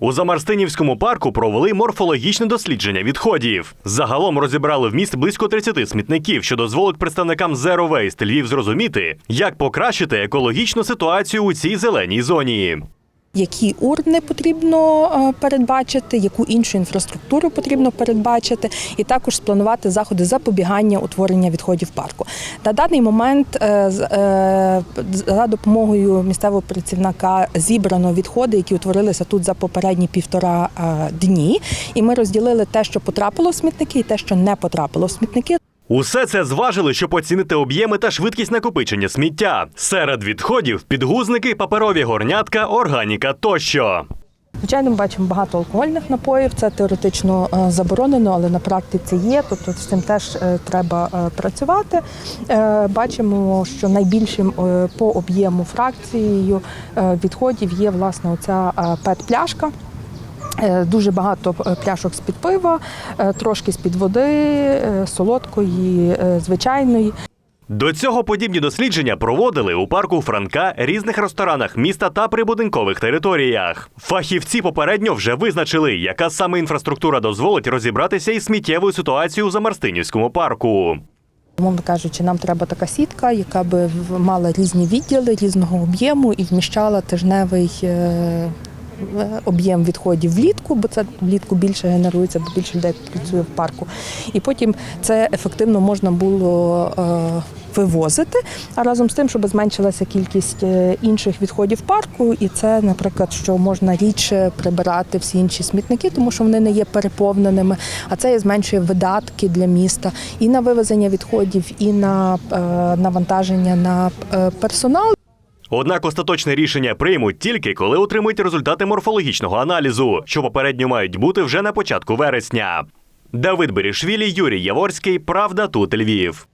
У Замарстинівському парку провели морфологічне дослідження відходів. Загалом розібрали в міст близько 30 смітників, що дозволить представникам Zero Waste Львів зрозуміти, як покращити екологічну ситуацію у цій зеленій зоні. Які урни потрібно е, передбачити, яку іншу інфраструктуру потрібно передбачити, і також спланувати заходи запобігання утворення відходів парку. На даний момент е, е, за допомогою місцевого працівника зібрано відходи, які утворилися тут за попередні півтора дні. І ми розділили те, що потрапило в смітники, і те, що не потрапило в смітники. Усе це зважили, щоб оцінити об'єми та швидкість накопичення сміття. Серед відходів підгузники, паперові горнятка, органіка тощо. Звичайно, ми бачимо багато алкогольних напоїв. Це теоретично е, заборонено, але на практиці є. Тобто з цим теж е, треба е, працювати. Бачимо, що найбільшим по об'єму фракцією відходів є власне оця пет-пляшка. Е, Дуже багато пляшок з-під пива, е, трошки з-під води, е, солодкої, звичайної. До цього подібні дослідження проводили у парку Франка, різних ресторанах міста та прибудинкових територіях. Фахівці попередньо вже визначили, яка саме інфраструктура дозволить розібратися із сміттєвою ситуацією у Замарстинівському парку. Умовно кажучи, нам треба така сітка, яка би мала різні відділи різного об'єму і вміщала тижневий об'єм відходів влітку, бо це влітку більше генерується, бо більше людей працює в парку. І потім це ефективно можна було е, вивозити, а разом з тим, щоб зменшилася кількість е, інших відходів парку, і це, наприклад, що можна рідше прибирати всі інші смітники, тому що вони не є переповненими. А це зменшує видатки для міста і на вивезення відходів, і на е, навантаження на е, персонал. Однак остаточне рішення приймуть тільки коли отримують результати морфологічного аналізу, що попередньо мають бути вже на початку вересня. Давид Берішвілі, Юрій Яворський. Правда тут Львів.